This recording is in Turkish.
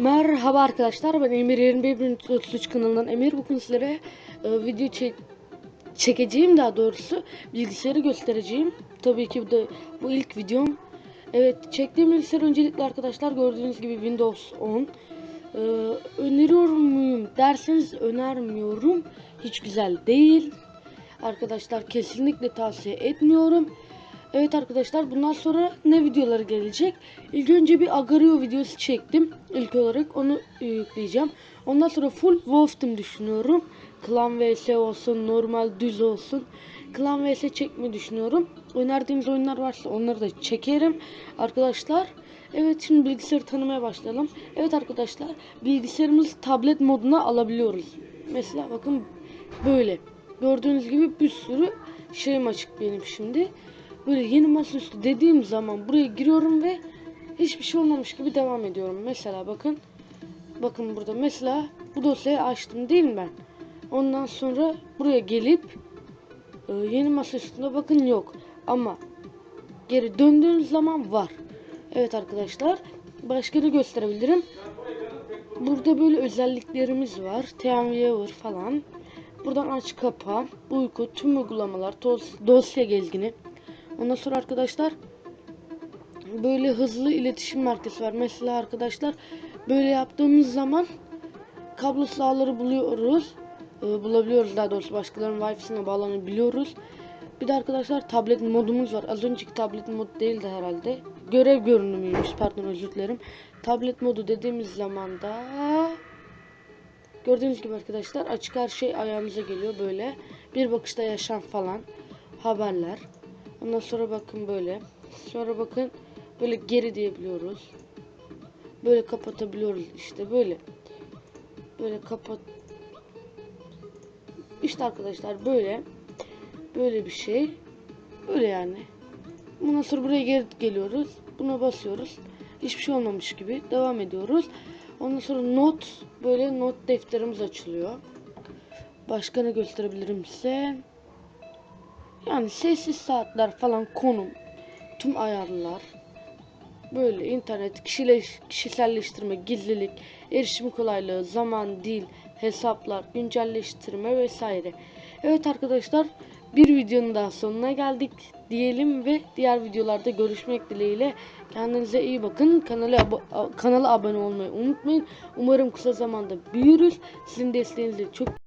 Merhaba arkadaşlar ben Emir 2133 kanalından Emir bugün sizlere e, video çek çekeceğim daha doğrusu bilgisayarı göstereceğim. Tabii ki bu da bu ilk videom. Evet çektiğim bilgisayar öncelikle arkadaşlar gördüğünüz gibi Windows 10. E, öneriyor muyum derseniz önermiyorum. Hiç güzel değil. Arkadaşlar kesinlikle tavsiye etmiyorum. Evet arkadaşlar bundan sonra ne videoları gelecek? İlk önce bir Agario videosu çektim. İlk olarak onu e, yükleyeceğim. Ondan sonra full Wolf Team düşünüyorum. Klan vs olsun, normal düz olsun. Klan vs çekmeyi düşünüyorum. Önerdiğiniz oyunlar varsa onları da çekerim. Arkadaşlar Evet şimdi bilgisayarı tanımaya başlayalım. Evet arkadaşlar bilgisayarımızı tablet moduna alabiliyoruz. Mesela bakın böyle. Gördüğünüz gibi bir sürü şeyim açık benim şimdi. Böyle yeni masaüstü dediğim zaman buraya giriyorum ve hiçbir şey olmamış gibi devam ediyorum. Mesela bakın. Bakın burada mesela bu dosyayı açtım değil mi ben? Ondan sonra buraya gelip e, yeni masaüstünde bakın yok. Ama geri döndüğünüz zaman var. Evet arkadaşlar. Başka ne gösterebilirim? Burada böyle özelliklerimiz var. TeamViewer falan. Buradan aç kapa, uyku, tüm uygulamalar, dos- dosya gezgini. Ondan sonra arkadaşlar böyle hızlı iletişim merkezi var. Mesela arkadaşlar böyle yaptığımız zaman kablosuz ağları buluyoruz. Ee, bulabiliyoruz daha doğrusu başkalarının wifi'sine bağlanabiliyoruz. Bir de arkadaşlar tablet modumuz var. Az önceki tablet mod değildi herhalde. Görev görünümüymüş pardon özür dilerim. Tablet modu dediğimiz zaman da Gördüğünüz gibi arkadaşlar açık her şey ayağımıza geliyor böyle. Bir bakışta yaşam falan. Haberler. Ondan sonra bakın böyle. Sonra bakın böyle geri diyebiliyoruz. Böyle kapatabiliyoruz işte böyle. Böyle kapat. İşte arkadaşlar böyle. Böyle bir şey. Böyle yani. Bundan sonra buraya geri geliyoruz. Buna basıyoruz. Hiçbir şey olmamış gibi devam ediyoruz. Ondan sonra not böyle not defterimiz açılıyor. Başka ne gösterebilirim size? Yani sessiz saatler falan konum, tüm ayarlar. Böyle internet, kişileş, kişiselleştirme, gizlilik, erişim kolaylığı, zaman, dil, hesaplar, güncelleştirme vesaire. Evet arkadaşlar bir videonun daha sonuna geldik diyelim ve diğer videolarda görüşmek dileğiyle. Kendinize iyi bakın. Kanala, abo- kanala abone olmayı unutmayın. Umarım kısa zamanda büyürüz. Sizin desteğinizle çok